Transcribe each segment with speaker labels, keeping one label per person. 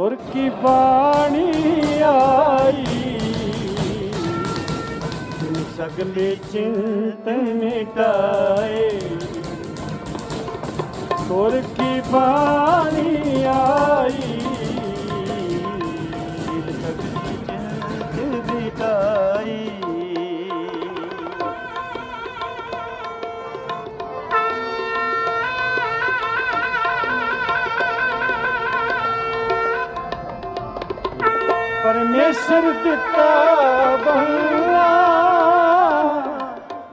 Speaker 1: ਤੁਰ ਕੀ ਬਾਣੀ ਆਈ? ਜਿਨ ਸਗਲੇ ਚਿੰਤਨ ਮਿਟਾਏ। ਤੁਰ ਕੀ ਬਾਣੀ ਆਈ? परमेश्वर पिता बहुआ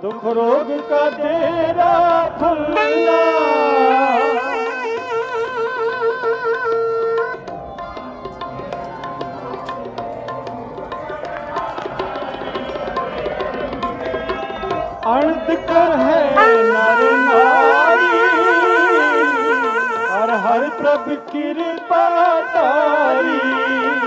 Speaker 1: दुख रोग का देरा खुल्ला अर्थ कर है नर नारी हर हर प्रभु कृपा तारी।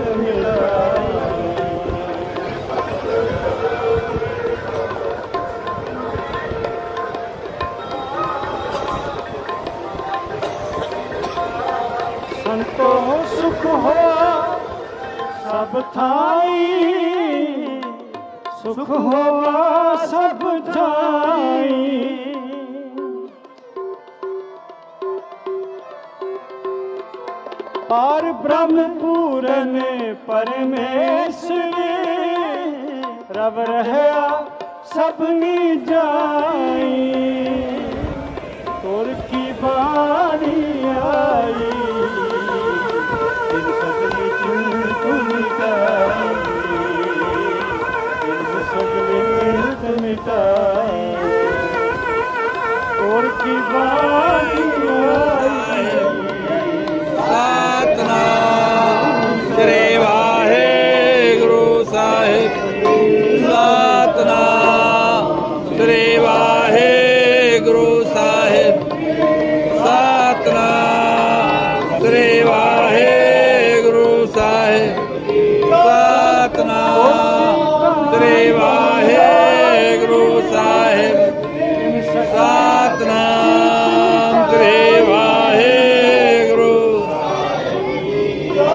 Speaker 1: ਸੰਤੋ ਸੁਖ ਹੋਆ ਸਭ ਥਾਈ ਸੁਖ ਹੋਆ ਸਭ ਥਾਈ ਪਾਰ ਬ੍ਰਹਮ ਪੂਰਨ ਪਰਮੇਸ਼ਰ ਰਵ ਰਹਿਆ ਸਭਨੀ ਜਾਈ ਤੁਰ ਕੀ
Speaker 2: ਬਾਤ 嗯